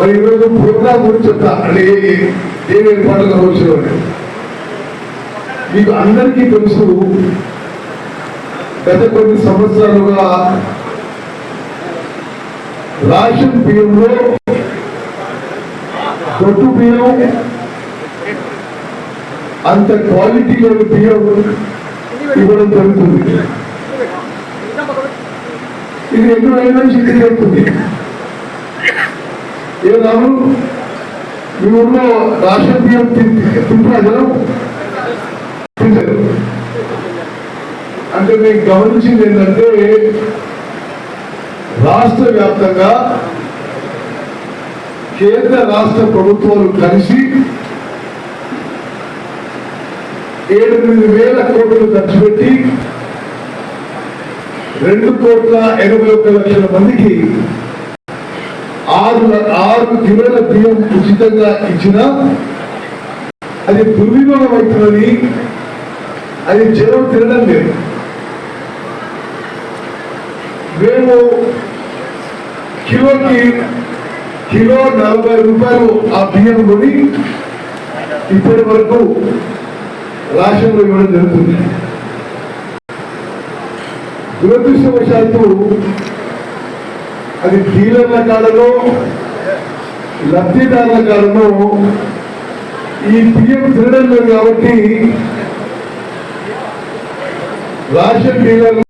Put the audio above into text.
మరి ఈరోజు ప్రోగ్రామ్ గురించి చెప్తా. అంటే ఏ- ఏం ఏర్పాట్లు కావచ్చు మీకు అందరికీ తెలుసు గత కొన్ని సంవత్సరాలుగా రాషన్ బియ్యంలో దొడ్డు బియ్యం అంత క్వాలిటీ లేని బియ్యం ఇవ్వడం జరుగుతుంది. ఇది ఎన్నో ఏళ్ళ నుంచి ఇది జరుగుతుంది ఏ రాము మీ ఊళ్ళో రాష్ట్ర బియ్యం తింటున్నా జనం తింటారు అంటే నేను గమనించింది ఏంటంటే రాష్ట్ర వ్యాప్తంగా కేంద్ర రాష్ట్ర ప్రభుత్వాలు కలిసి ఏడెనిమిది వేల కోట్లు ఖర్చు పెట్టి రెండు కోట్ల ఎనభై ఒక్క లక్షల మందికి ఆరు ఆరు కిలోల బియ్యం ఉచితంగా ఇచ్చిన అది దుర్వినియోగం అవుతున్నది అది జనం తినడం లేదు. మేము కిలోకి కిలో నలభై రూపాయలు ఆ బియ్యం కొని ఇప్పటి వరకు రాష్ట్రంలో ఇవ్వడం జరుగుతుంది. దురదృష్టవశాత్తు అది డీలర్ల కాడలో లబ్ధిదారుల కాడలో ఈ బియ్యం తినడం లేదు కాబట్టి రాషన్ డీలర్లు